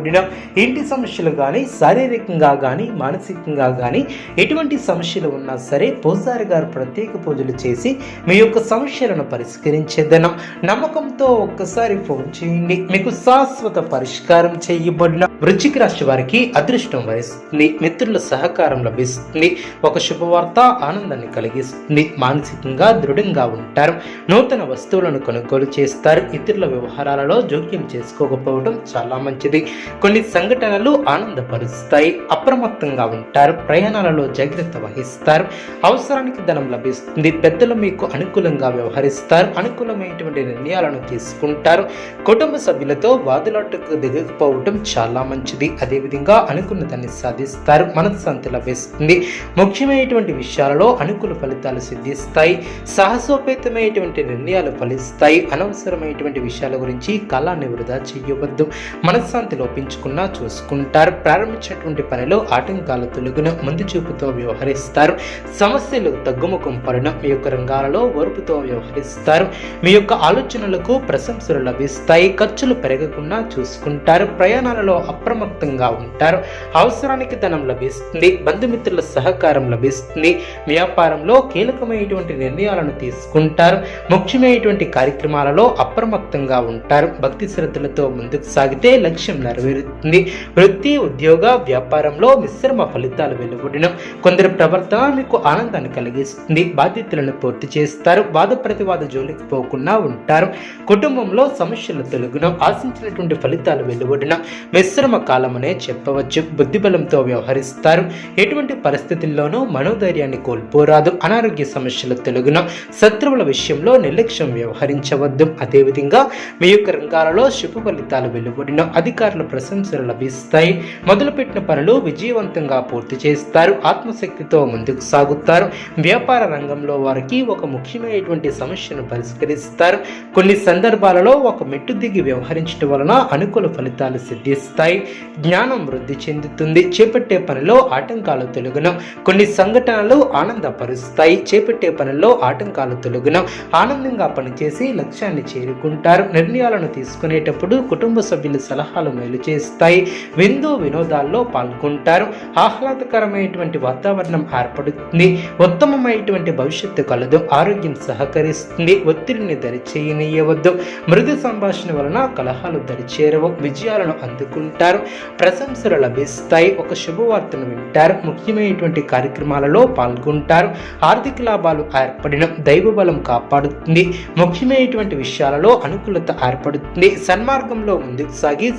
కూడిన ఇంటి సమస్యలు కానీ శారీరకంగా కానీ మానసికంగా కానీ ఎటువంటి సమస్యలు ఉన్నా సరే పూజారి గారు ప్రత్యేక పూజలు చేసి మీ యొక్క సమస్యలను పరిష్కరించేదనం. నమ్మకంతో ఒక్కసారి ఫోన్ చేయండి. మీకు శాశ్వత పరిష్కారం చేయబడిన వృశ్చిక రాశి వారికి అదృష్టం వహిస్తుంది మిత్రుల సహకారం లభిస్తుంది. ఒక శుభవార్త ఆనందాన్ని కలిగిస్తుంది. మానసికంగా దృఢంగా ఉంటారు. నూతన వస్తువులను కొనుగోలు చేస్తారు. ఇతరుల వ్యవహారాలలో జోక్యం చేసుకోకపోవడం చాలా మంచిది. కొన్ని సంఘటనలు ఆనందపరుస్తాయి అప్రమత్తంగా ఉంటారు ప్రయాణాలలో జాగ్రత్త వహిస్తారు అవసరానికి ధనం లభిస్తుంది పెద్దలు మీకు అనుకూలంగా వ్యవహరిస్తారు అనుకూలమైనటువంటి నిర్ణయాలను తీసుకుంటారు. కుటుంబ సభ్యులతో వాదులాటకు దిగకపోవడం చాలా మంచిది. అదేవిధంగా అనుకున్న దాన్ని సాధిస్తారు మనశ్శాంతి లభిస్తుంది. ముఖ్యమైనటువంటి విషయాలలో అనుకూల ఫలితాలు సిద్ధిస్తాయి సాహసోపేతమైనటువంటి నిర్ణయాలు ఫలిస్తాయి. అనవసరమైనటువంటి విషయాల గురించి కళాన్ని వృధా చేయవద్దు. మనశ్శాంతిలో లోపించుకున్నా చూసుకుంటారు. ప్రారంభించినటువంటి పనిలో ఆటంకాలు తొలగిన ముందు చూపుతో వ్యవహరిస్తారు. సమస్యలు తగ్గుముఖం పడడం మీ యొక్క రంగాలలో ఓర్పుతో వ్యవహరిస్తారు. మీ యొక్క ఆలోచనలకు ప్రశంసలు లభిస్తాయి. ఖర్చులు పెరగకుండా చూసుకుంటారు. ప్రయాణాలలో అప్రమత్తంగా ఉంటారు. అవసరానికి ధనం లభిస్తుంది. బంధుమిత్రుల సహకారం లభిస్తుంది. వ్యాపారంలో కీలకమైనటువంటి నిర్ణయాలను తీసుకుంటారు. ముఖ్యమైనటువంటి కార్యక్రమాలలో అప్రమత్తంగా ఉంటారు. భక్తి శ్రద్ధలతో ముందుకు సాగితే లక్ష్యం నెరవేరుతుంది. వృత్తి ఉద్యోగ వ్యాపారంలో మిశ్రమ ఫలితాలు వెలువడిన. కొందరి ప్రవర్తన మీకు ఆనందాన్ని కలిగిస్తుంది. బాధ్యతలను పూర్తి చేస్తారు. వాద ప్రతివాద జోలికి పోకుండా ఉంటారు. కుటుంబంలో సమస్యలు తొలగిన. ఆశించినటువంటి ఫలితాలు వెలువడిన. మిశ్రమ కాలమనే చెప్పవచ్చు. బుద్ధిబలంతో వ్యవహరిస్తారు. ఎటువంటి పరిస్థితుల్లోనూ మనోధైర్యాన్ని కోల్పోరాదు. అనారోగ్య సమస్యలు తొలగిన. శత్రువుల విషయంలో నిర్లక్ష్యం వ్యవహరించవద్దు. అదేవిధంగా మీ యొక్క రంగాలలో శుభ ఫలితాలు వెలువడిన. అధికారుల ప్రశంసలు లభిస్తాయి. మొదలుపెట్టిన పనులు విజయవంతంగా పూర్తి చేస్తారు. ఆత్మశక్తితో ముందుకు సాగుతారు. వ్యాపార రంగంలో వారికి ఒక ముఖ్యమైనటువంటి సమస్యను పరిష్కరిస్తారు. కొన్ని సందర్భాలలో ఒక మెట్టు దిగి వ్యవహరించడం వలన అనుకూల ఫలితాలు సిద్ధిస్తాయి. జ్ఞానం వృద్ధి చెందుతుంది. చేపట్టే పనిలో ఆటంకాలు తొలగను. కొన్ని సంఘటనలు ఆనందపరుస్తాయి. చేపట్టే పనుల్లో ఆటంకాలు తొలగున. ఆనందంగా పనిచేసి లక్ష్యాన్ని చేరుకుంటారు. నిర్ణయాలను తీసుకునేటప్పుడు కుటుంబ సభ్యుల సలహాలు మేలు చేస్తాయి. విందు వినోదాల్లో పాల్గొంటారు. ఆహ్లాదకరమైనటువంటి వాతావరణం ఏర్పడుతుంది. ఉత్తమమైనటువంటి భవిష్యత్తు కలదు. ఆరోగ్యం సహకరిస్తుంది. ఒత్తిడిని దరిచేయనీయవద్దు. మృదు సంభాషణ వలన కలహాలు దరిచేరవు. విజయాలను అందుకుంటారు. ప్రశంసలు లభిస్తాయి. ఒక శుభవార్తను వింటారు. ముఖ్యమైనటువంటి కార్యక్రమాలలో పాల్గొంటారు. ఆర్థిక లాభాలు ఏర్పడిన దైవ బలం కాపాడుతుంది. ముఖ్యమైనటువంటి విషయాలలో అనుకూలత ఏర్పడుతుంది. సన్మార్గంలో ముందుకు సాగి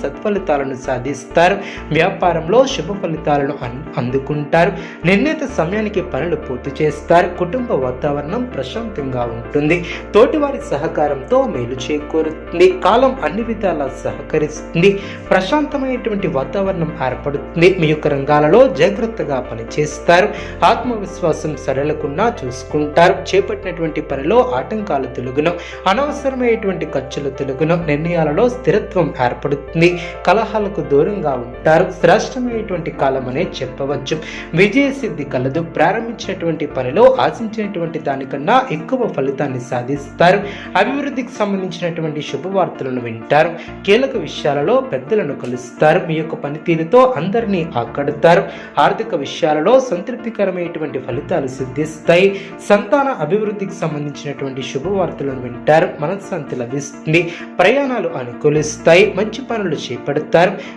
ఫలితాలను సాధిస్తారు. వ్యాపారంలో శుభ ఫలితాలను అందుకుంటారు. నిర్ణీత సమయానికి పనులు పూర్తి చేస్తారు. కుటుంబ వాతావరణం ప్రశాంతంగా ఉంటుంది. తోటివారి సహకారంతో మేలు చేకూరుతుంది. కాలం అన్ని విధాలా సహకరిస్తుంది. ప్రశాంతమైనటువంటి వాతావరణం ఏర్పడుతుంది. మీ యొక్క రంగాలలో జాగ్రత్తగా పనిచేస్తారు. ఆత్మవిశ్వాసం సడలకుండా చూసుకుంటారు. చేపట్టినటువంటి పనిలో ఆటంకాలు తొలగును. అనవసరమైనటువంటి ఖర్చులు తొలగును. నిర్ణయాలలో స్థిరత్వం ఏర్పడుతుంది. కలహాలకు దూరంగా ఉంటారు. శ్రేష్టమైనటువంటి కాలం అనే చెప్పవచ్చు. విజయ సిద్ధి కలదు. ప్రారంభించినటువంటి పనిలో ఆశించినటువంటి దానికన్నా ఎక్కువ ఫలితాన్ని సాధిస్తారు. అభివృద్ధికి సంబంధించినటువంటి శుభవార్తలను వింటారు. కీలక విషయాలలో పెద్దలను కలుస్తారు. మీ యొక్క పనితీరుతో అందరినీ ఆకడతారు. ఆర్థిక విషయాలలో సంతృప్తికరమైనటువంటి ఫలితాలు సిద్ధిస్తాయి. సంతాన అభివృద్ధికి సంబంధించినటువంటి శుభవార్తలను వింటారు. మనశ్శాంతి లభిస్తుంది. ప్రయాణాలు అనుకూలిస్తాయి. మంచి పనులు చేపడతారు.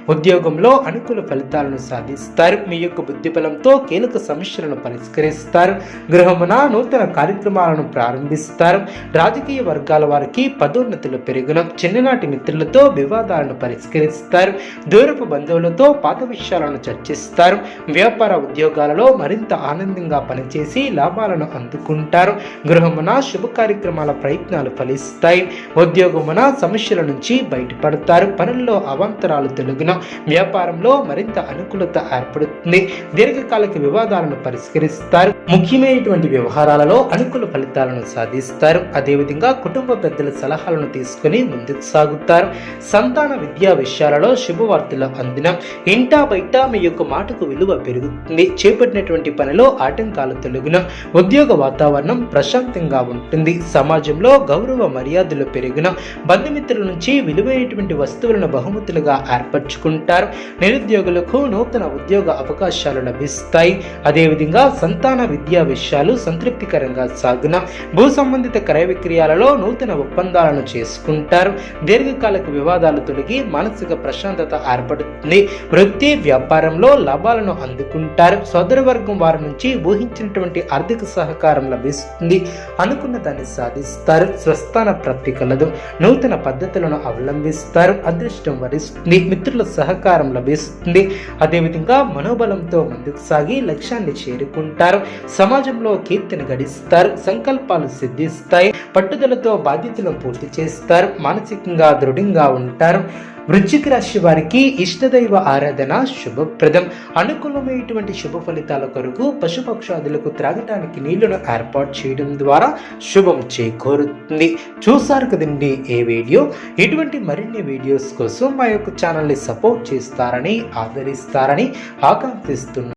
ఉద్యోగంలో అనుకూల ఫలితాలను సాధిస్తారు. మీ యొక్క బుద్ధి బలంతో కీలక సమస్యలను పరిష్కరిస్తారు. గృహమున నూతన కార్యక్రమాలను ప్రారంభిస్తారు. రాజకీయ వర్గాల వారికి పదోన్నతులు పెరుగున చిన్ననాటి మిత్రులతో వివాదాలను పరిష్కరిస్తారు. దూరపు బంధువులతో పాత విషయాలను చర్చిస్తారు. వ్యాపార ఉద్యోగాలలో మరింత ఆనందంగా పనిచేసి లాభాలను అందుకుంటారు. గృహమున శుభ కార్యక్రమాల ప్రయత్నాలు ఫలిస్తాయి. ఉద్యోగమున సమస్యల నుంచి బయటపడతారు. పనుల్లో అవాంతరాలు ఆటంకాలు తొలగిన వ్యాపారంలో మరింత అనుకూలత ఏర్పడుతుంది. దీర్ఘకాలిక వివాదాలను పరిష్కరిస్తారు. ముఖ్యమైనటువంటి వ్యవహారాలలో అనుకూల ఫలితాలను సాధిస్తారు. అదేవిధంగా కుటుంబ పెద్దల సలహాలను తీసుకుని ముందుకు సాగుతారు. సంతాన విద్యా విషయాలలో శుభవార్తలు అందిన ఇంటా బయట మీ యొక్క మాటకు విలువ పెరుగుతుంది. చేపట్టినటువంటి పనిలో ఆటంకాలు తొలగిన ఉద్యోగ వాతావరణం ప్రశాంతంగా ఉంటుంది. సమాజంలో గౌరవ మర్యాదలు పెరిగిన బంధుమిత్రుల నుంచి విలువైనటువంటి వస్తువులను బహుమతులుగా ఏర్పరచుకుంటారు. నిరుద్యోగులకు నూతన ఉద్యోగ అవకాశాలు లభిస్తాయి. అదేవిధంగా సంతాన విద్యా విషయాలు సంతృప్తికరంగా సాగున భూ సంబంధిత క్రయ విక్రయాలలో నూతన ఒప్పందాలను చేసుకుంటారు. దీర్ఘకాలిక వివాదాలు తొలగి మానసిక ప్రశాంతత ఏర్పడుతుంది. వృత్తి వ్యాపారంలో లాభాలను అందుకుంటారు. సోదర వర్గం వారి నుంచి ఊహించినటువంటి ఆర్థిక సహకారం లభిస్తుంది. అనుకున్న దాన్ని సాధిస్తారు. స్వస్థాన ప్రాప్తి కలదు. నూతన పద్ధతులను అవలంబిస్తారు. అదృష్టం వరిస్తుంది. మిత్రుల సహకారం లభిస్తుంది. అదేవిధంగా మనోబలంతో ముందుకు సాగి లక్ష్యాన్ని చేరుకుంటారు. సమాజంలో కీర్తిని గడిస్తారు సంకల్పాలు సిద్ధిస్తాయి పట్టుదలతో బాధ్యతలను పూర్తి చేస్తారు మానసికంగా దృఢంగా ఉంటారు. వృశ్చిక రాశి వారికి ఇష్టదైవ ఆరాధన శుభప్రదం. అనుకూలమైనటువంటి శుభ ఫలితాల కొరకు పశుపక్షాదులకు త్రాగటానికి నీళ్ళను ఏర్పాటు చేయడం ద్వారా శుభం చేకూరుతుంది. చూసారు కదండి ఏ వీడియో? ఇటువంటి మరిన్ని వీడియోస్ కోసం మా యొక్క ఛానల్ని సపోర్ట్ చేస్తారని ఆదరిస్తారని ఆకాంక్షిస్తున్నాను.